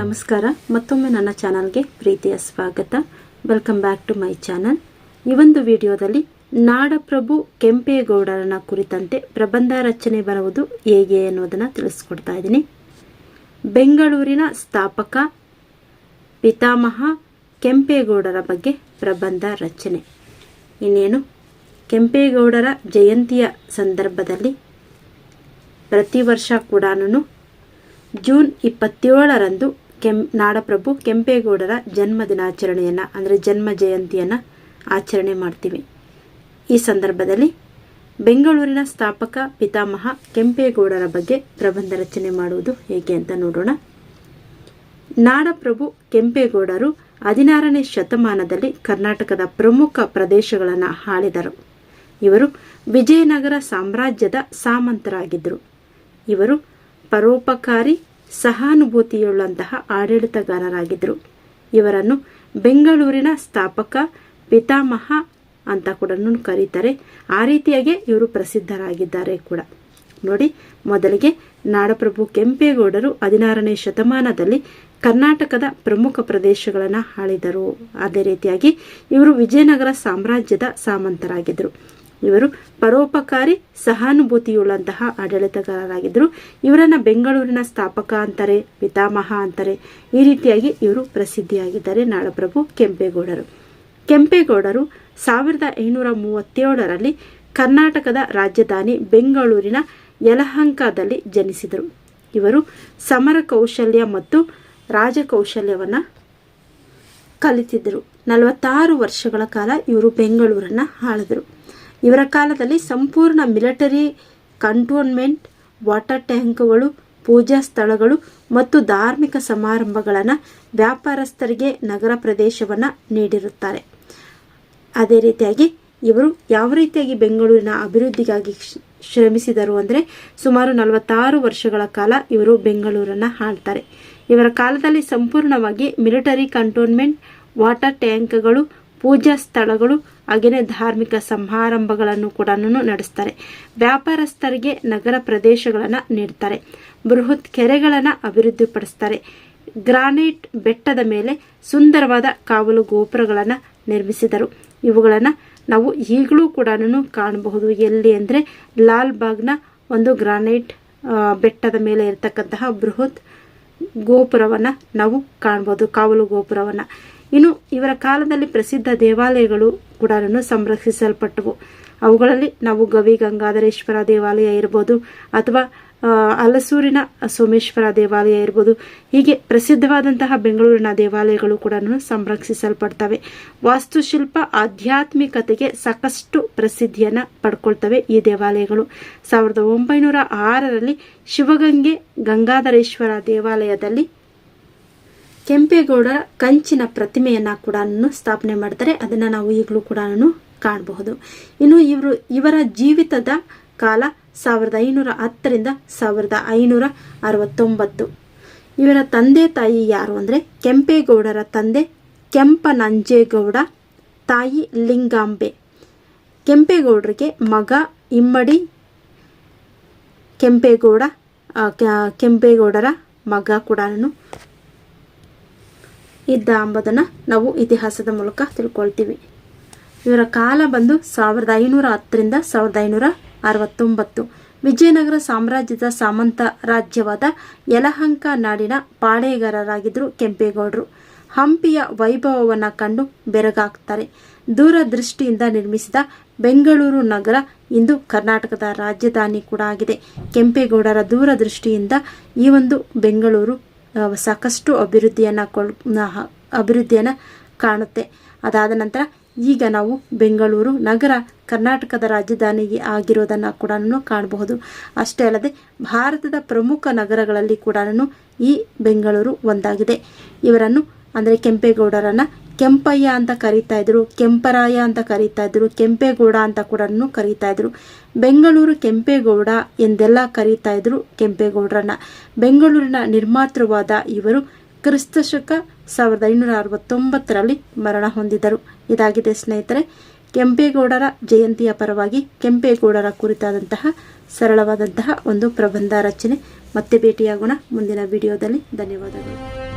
ನಮಸ್ಕಾರ. ಮತ್ತೊಮ್ಮೆ ನನ್ನ ಚಾನಲ್ಗೆ ಪ್ರೀತಿಯ ಸ್ವಾಗತ. Welcome back to my channel ಈ ಒಂದು ವಿಡಿಯೋದಲ್ಲಿ ನಾಡಪ್ರಭು ಕೆಂಪೇಗೌಡರನ ಕುರಿತಂತೆ ಪ್ರಬಂಧ ರಚನೆ ಬರುವುದು ಹೇಗೆ ಅನ್ನೋದನ್ನು ತಿಳಿಸ್ಕೊಡ್ತಾ ಇದ್ದೀನಿ. ಬೆಂಗಳೂರಿನ ಸ್ಥಾಪಕ ಪಿತಾಮಹ ಕೆಂಪೇಗೌಡರ ಬಗ್ಗೆ ಪ್ರಬಂಧ ರಚನೆ. ಇನ್ನೇನು? ಕೆಂಪೇಗೌಡರ ಜಯಂತಿಯ ಸಂದರ್ಭದಲ್ಲಿ ಪ್ರತಿ ವರ್ಷ ಕೂಡ ಜೂನ್ ಇಪ್ಪತ್ತೇಳರಂದು ಕೆಂ, ನಾಡಪ್ರಭು ಕೆಂಪೇಗೌಡರ ಜನ್ಮದಿನಾಚರಣೆಯನ್ನು, ಅಂದರೆ ಜನ್ಮ ಜಯಂತಿಯನ್ನು ಆಚರಣೆ ಮಾಡ್ತೀವಿ. ಈ ಸಂದರ್ಭದಲ್ಲಿ ಬೆಂಗಳೂರಿನ ಸ್ಥಾಪಕ ಪಿತಾಮಹ ಕೆಂಪೇಗೌಡರ ಬಗ್ಗೆ ಪ್ರಬಂಧ ರಚನೆ ಮಾಡುವುದು ಹೇಗೆ ಅಂತ ನೋಡೋಣ. ನಾಡಪ್ರಭು ಕೆಂಪೇಗೌಡರು ಹದಿನಾರನೇ ಶತಮಾನದಲ್ಲಿ ಕರ್ನಾಟಕದ ಪ್ರಮುಖ ಪ್ರದೇಶಗಳನ್ನು ಆಳಿದರು. ಇವರು ವಿಜಯನಗರ ಸಾಮ್ರಾಜ್ಯದ ಸಾಮಂತರಾಗಿದ್ದರು ಇವರು ಪರೋಪಕಾರಿ ಸಹಾನುಭೂತಿಯುಳ್ಳಂತಹ ಆಡಳಿತಗಾರರಾಗಿದ್ದರು. ಇವರನ್ನು ಬೆಂಗಳೂರಿನ ಸ್ಥಾಪಕ ಪಿತಾಮಹ ಅಂತ ಕೂಡ ಕರೀತಾರೆ. ಆ ರೀತಿಯಾಗಿ ಇವರು ಪ್ರಸಿದ್ಧರಾಗಿದ್ದಾರೆ ಕೂಡ. ನೋಡಿ, ಮೊದಲಿಗೆ ನಾಡಪ್ರಭು ಕೆಂಪೇಗೌಡರು ಹದಿನಾರನೇ ಶತಮಾನದಲ್ಲಿ ಕರ್ನಾಟಕದ ಪ್ರಮುಖ ಪ್ರದೇಶಗಳನ್ನು ಆಳಿದರು. ಅದೇ ರೀತಿಯಾಗಿ ಇವರು ವಿಜಯನಗರ ಸಾಮ್ರಾಜ್ಯದ ಸಾಮಂತರಾಗಿದ್ದರು. ಇವರು ಪರೋಪಕಾರಿ ಸಹಾನುಭೂತಿಯುಳ್ಳಂತಹ ಆಡಳಿತಗಾರರಾಗಿದ್ದರು. ಇವರನ್ನು ಬೆಂಗಳೂರಿನ ಸ್ಥಾಪಕ ಅಂತಾರೆ, ಪಿತಾಮಹ ಅಂತಾರೆ. ಈ ರೀತಿಯಾಗಿ ಇವರು ಪ್ರಸಿದ್ಧಿಯಾಗಿದ್ದಾರೆ ನಾಡಪ್ರಭು ಕೆಂಪೇಗೌಡರು. ಕೆಂಪೇಗೌಡರು ಸಾವಿರದ ಐನೂರ ಮೂವತ್ತೇಳರಲ್ಲಿ ಕರ್ನಾಟಕದ ರಾಜಧಾನಿ ಬೆಂಗಳೂರಿನ ಯಲಹಂಕದಲ್ಲಿ ಜನಿಸಿದರು. ಇವರು ಸಮರ ಕೌಶಲ್ಯ ಮತ್ತು ರಾಜಕೌಶಲ್ಯವನ್ನು ಕಲಿತಿದ್ದರು. ನಲವತ್ತಾರು ವರ್ಷಗಳ ಕಾಲ ಇವರು ಬೆಂಗಳೂರನ್ನು ಆಳಿದರು. ಇವರ ಕಾಲದಲ್ಲಿ ಸಂಪೂರ್ಣ ಮಿಲಿಟರಿ ಕಂಟೋನ್ಮೆಂಟ್, ವಾಟರ್ ಟ್ಯಾಂಕ್ಗಳು, ಪೂಜಾ ಸ್ಥಳಗಳು ಮತ್ತು ಧಾರ್ಮಿಕ ಸಮಾರಂಭಗಳನ್ನು ವ್ಯಾಪಾರಸ್ಥರಿಗೆ ನಗರ ಪ್ರದೇಶವನ್ನು ನೀಡಿರುತ್ತಾರೆ. ಅದೇ ರೀತಿಯಾಗಿ ಇವರು ಯಾವ ರೀತಿಯಾಗಿ ಬೆಂಗಳೂರಿನ ಅಭಿವೃದ್ಧಿಗಾಗಿ ಶ್ರಮಿಸಿದರು ಅಂದರೆ ಸುಮಾರು ನಲವತ್ತಾರು ವರ್ಷಗಳ ಕಾಲ ಇವರು ಬೆಂಗಳೂರನ್ನು ಆಳ್ತಾರೆ. ಇವರ ಕಾಲದಲ್ಲಿ ಸಂಪೂರ್ಣವಾಗಿ ಮಿಲಿಟರಿ ಕಂಟೋನ್ಮೆಂಟ್, ವಾಟರ್ ಟ್ಯಾಂಕ್ಗಳು ಪೂಜಾ ಸ್ಥಳಗಳು ಹಾಗೆಯೇ ಧಾರ್ಮಿಕ ಸಮಾರಂಭಗಳನ್ನು ಕೂಡ ನಡೆಸ್ತಾರೆ. ವ್ಯಾಪಾರಸ್ಥರಿಗೆ ನಗರ ಪ್ರದೇಶಗಳನ್ನು ನೀಡ್ತಾರೆ. ಬೃಹತ್ ಕೆರೆಗಳನ್ನು ಅಭಿವೃದ್ಧಿಪಡಿಸ್ತಾರೆ. ಗ್ರಾನೈಟ್ ಬೆಟ್ಟದ ಮೇಲೆ ಸುಂದರವಾದ ಕಾವಲು ಗೋಪುರಗಳನ್ನು ನಿರ್ಮಿಸಿದರು. ಇವುಗಳನ್ನು ನಾವು ಈಗಲೂ ಕೂಡ ಕಾಣಬಹುದು. ಎಲ್ಲಿ ಅಂದರೆ ಲಾಲ್ ಬಾಗ್ನ ಒಂದು ಗ್ರಾನೈಟ್ ಬೆಟ್ಟದ ಮೇಲೆ ಇರತಕ್ಕಂತಹ ಬೃಹತ್ ಗೋಪುರವನ್ನು ನಾವು ಕಾಣ್ಬೋದು ಕಾವಲು ಗೋಪುರವನ್ನು. ಇನ್ನು ಇವರ ಕಾಲದಲ್ಲಿ ಪ್ರಸಿದ್ಧ ದೇವಾಲಯಗಳು ಕೂಡ ಸಂರಕ್ಷಿಸಲ್ಪಟ್ಟವು. ಅವುಗಳಲ್ಲಿ ನಾವು ಗವಿ, ಗಂಗಾಧರೇಶ್ವರ ದೇವಾಲಯ ಇರ್ಬೋದು, ಅಥವಾ ಅಲಸೂರಿನ ಸೋಮೇಶ್ವರ ದೇವಾಲಯ ಇರ್ಬೋದು. ಹೀಗೆ ಪ್ರಸಿದ್ಧವಾದಂತಹ ಬೆಂಗಳೂರಿನ ದೇವಾಲಯಗಳು ಕೂಡ ಸಂರಕ್ಷಿಸಲ್ಪಡ್ತವೆ. ವಾಸ್ತುಶಿಲ್ಪ ಆಧ್ಯಾತ್ಮಿಕತೆಗೆ ಸಾಕಷ್ಟು ಪ್ರಸಿದ್ಧಿಯನ್ನು ಪಡ್ಕೊಳ್ತವೆ ಈ ದೇವಾಲಯಗಳು. ಸಾವಿರದ ಒಂಬೈನೂರ ಆರರಲ್ಲಿ ಶಿವಗಂಗೆ ಗಂಗಾಧರೇಶ್ವರ ದೇವಾಲಯದಲ್ಲಿ ಕೆಂಪೇಗೌಡರ ಕಂಚಿನ ಪ್ರತಿಮೆಯನ್ನು ಕೂಡ ಸ್ಥಾಪನೆ ಮಾಡ್ತಾರೆ. ಅದನ್ನು ನಾವು ಈಗಲೂ ಕೂಡ ಕಾಣಬಹುದು. ಇನ್ನು ಇವರು, ಇವರ ಜೀವಿತದ ಕಾಲ ಸಾವಿರದ ಐನೂರ ಹತ್ತರಿಂದ ಸಾವಿರದ ಐನೂರ ಅರವತ್ತೊಂಬತ್ತು. ಇವರ ತಂದೆ ತಾಯಿ ಯಾರು ಅಂದರೆ ಕೆಂಪೇಗೌಡರ ತಂದೆ ಕೆಂಪನಂಜೇಗೌಡ ತಾಯಿ ಲಿಂಗಾಂಬೆ. ಕೆಂಪೇಗೌಡರಿಗೆ ಮಗ ಇಮ್ಮಡಿ ಕೆಂಪೇಗೌಡ ಕೆಂಪೇಗೌಡರ ಮಗ ಕೂಡ ಇದ್ದ ಅಂಬುದನ್ನು ನಾವು ಇತಿಹಾಸದ ಮೂಲಕ ತಿಳ್ಕೊಳ್ತೀವಿ. ಇವರ ಕಾಲ ಬಂದು ಸಾವಿರದ ಐನೂರ ಹತ್ತರಿಂದ ಸಾವಿರದ ಐನೂರ ಅರವತ್ತೊಂಬತ್ತು. ವಿಜಯನಗರ ಸಾಮ್ರಾಜ್ಯದ ಸಾಮಂತ ರಾಜ್ಯವಾದ ಯಲಹಂಕ ನಾಡಿನ ಪಾಳೇಗಾರರಾಗಿದ್ದರು ಕೆಂಪೇಗೌಡರು. ಹಂಪಿಯ ವೈಭವವನ್ನು ಕಂಡು ಬೆರಗಾಗ್ತಾರೆ. ದೂರದೃಷ್ಟಿಯಿಂದ ನಿರ್ಮಿಸಿದ ಬೆಂಗಳೂರು ನಗರ ಇಂದು ಕರ್ನಾಟಕದ ರಾಜಧಾನಿ ಕೂಡ ಆಗಿದೆ. ಕೆಂಪೇಗೌಡರ ದೂರದೃಷ್ಟಿಯಿಂದ ಈ ಒಂದು ಬೆಂಗಳೂರು ಸಾಕಷ್ಟು ಅಭಿವೃದ್ಧಿಯನ್ನು ಅಭಿವೃದ್ಧಿಯನ್ನು ಕಾಣುತ್ತೆ. ಅದಾದ ನಂತರ ಈಗ ನಾವು ಬೆಂಗಳೂರು, ನಗರ, ಕರ್ನಾಟಕದ ರಾಜಧಾನಿ ಆಗಿರೋದನ್ನು ಕೂಡ ಕಾಣಬಹುದು. ಅಷ್ಟೇ ಅಲ್ಲದೆ ಭಾರತದ ಪ್ರಮುಖ ನಗರಗಳಲ್ಲಿ ಕೂಡ ಈ ಬೆಂಗಳೂರು ಒಂದಾಗಿದೆ. ಇವರನ್ನು ಅಂದರೆ ಕೆಂಪೇಗೌಡರನ್ನು ಕೆಂಪಯ್ಯ ಅಂತ ಕರೀತಾ ಇದ್ರು, ಕೆಂಪರಾಯ ಅಂತ ಕರೀತಾ ಇದ್ರು, ಕೆಂಪೇಗೌಡ ಅಂತ ಕೂಡ ಕರೀತಾ ಇದ್ರು. ಬೆಂಗಳೂರು ಕೆಂಪೇಗೌಡ ಎಂದೆಲ್ಲ ಕರೀತಾ ಇದ್ರು ಕೆಂಪೇಗೌಡರನ್ನ. ಬೆಂಗಳೂರಿನ ನಿರ್ಮಾತೃವಾದ ಇವರು ಕ್ರಿಸ್ತಶಕ ಸಾವಿರದ ಐನೂರ ಅರವತ್ತೊಂಬತ್ತರಲ್ಲಿ ಮರಣ ಹೊಂದಿದರು ಇದಾಗಿದೆ ಸ್ನೇಹಿತರೆ, ಕೆಂಪೇಗೌಡರ ಜಯಂತಿಯ ಪರವಾಗಿ ಕೆಂಪೇಗೌಡರ ಕುರಿತಾದಂತಹ ಸರಳವಾದಂತಹ ಒಂದು ಪ್ರಬಂಧ ರಚನೆ. ಮತ್ತೆ ಭೇಟಿಯಾಗೋಣ ಮುಂದಿನ ವಿಡಿಯೋದಲ್ಲಿ. ಧನ್ಯವಾದಗಳು.